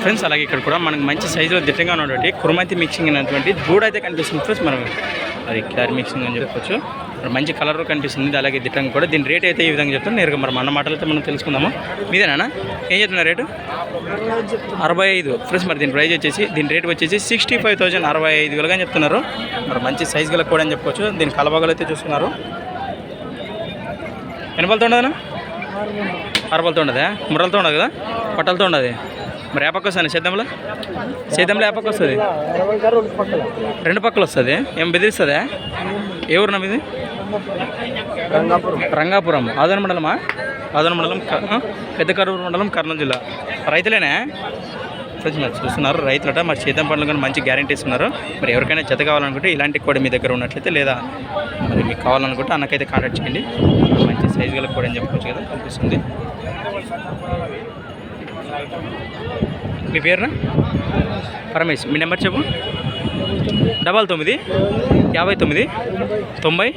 Friends అలాగే ఇక్కడ కూడా మనకు మంచి సైజులో దిట్టంగా ఉన్నటువంటి కురుమతి మిక్సింగ్ అయినటువంటి దూడ అయితే కనిపిస్తుంది. ఫ్రెండ్స్ మనం అది క్లార్ మిక్సింగ్ అని చెప్పొచ్చు. మరి మంచి కలర్ కనిపిస్తుంది. అలాగే దిట్టంగా కూడా. దీని రేట్ అయితే ఈ విధంగా చెప్తాను నేరుగా మరి మన మాటలతో మనం తెలుసుకుందాము. మీదేనా ఏం చెప్తున్నారు రేటు? అరవై ఐదు. ఫ్రెండ్స్ మరి దీని ప్రైజ్ వచ్చేసి దీని రేట్ వచ్చేసి సిక్స్టీ ఫైవ్ థౌసండ్ అరవై ఐదు వేలుగా చెప్తున్నారు. మరి మంచి సైజ్ గల కూడా అని చెప్పొచ్చు. దీని కలబగలు అయితే చూస్తున్నారు. ఎన్ని పళ్ళతో ఉండదనా అరపలతో ఉండదా ముర్రలతో ఉండదు? కదా పట్టలతో ఉండదు? మరి ఏ పక్క వస్తుంది? సేద్యంలో సేద్యంలో ఏ పక్క వస్తుంది? రెండు పక్కలు వస్తుంది. ఏం బెదిరిస్తుందా? ఏ ఊరు మీది రంగాపురం. ఆదోని మండలమా? ఆదోని మండలం? పెద్ద కరూరు మండలం కర్నూలు జిల్లా. రైతులేనా? ఫ్రెండ్స్ మరి చూస్తున్నారు రైతులట. మరి సేద్యం పండ్లు కానీ మంచి గ్యారంటీ ఇస్తున్నారు. మరి ఎవరికైనా జత కావాలనుకుంటే ఇలాంటి కూడా మీ దగ్గర ఉన్నట్లయితే లేదా మరి మీకు కావాలనుకుంటే అన్నకైతే కాంటాక్ట్ చేయండి. మంచి సైజు గల కూడా అని చెప్పుకోవచ్చు కదా కనిపిస్తుంది మీ పేరునా? పరమేష్ మీ నెంబర్ చెప్పు. డబల్ తొమ్మిది యాభై తొమ్మిది తొంభై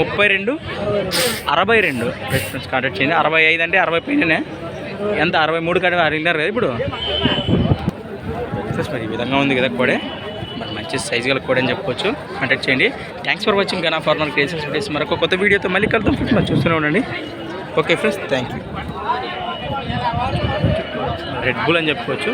ముప్పై రెండు అరవై రెండు. ఫ్రెండ్స్ కాంటాక్ట్ చేయండి. అరవై ఐదు అంటే అరవై పైననే ఎంత? అరవై మూడు కాడ అడిగినారు కదా ఇప్పుడు? ఫ్రెండ్స్ మరి ఈ విధంగా ఉంది కదా కోడే. మరి మంచి సైజు గల కోడే అని చెప్పుకోవచ్చు. కాంటాక్ట్ చేయండి. Thanks for watching Gana formal creations videos మరొక కొత్త వీడియోతో మళ్ళీ కలుద్దాం. ఫ్రెండ్స్ మరి చూస్తూనే ఉండండి. Okay friends thank you red bull అని చెప్పుకోవచ్చు.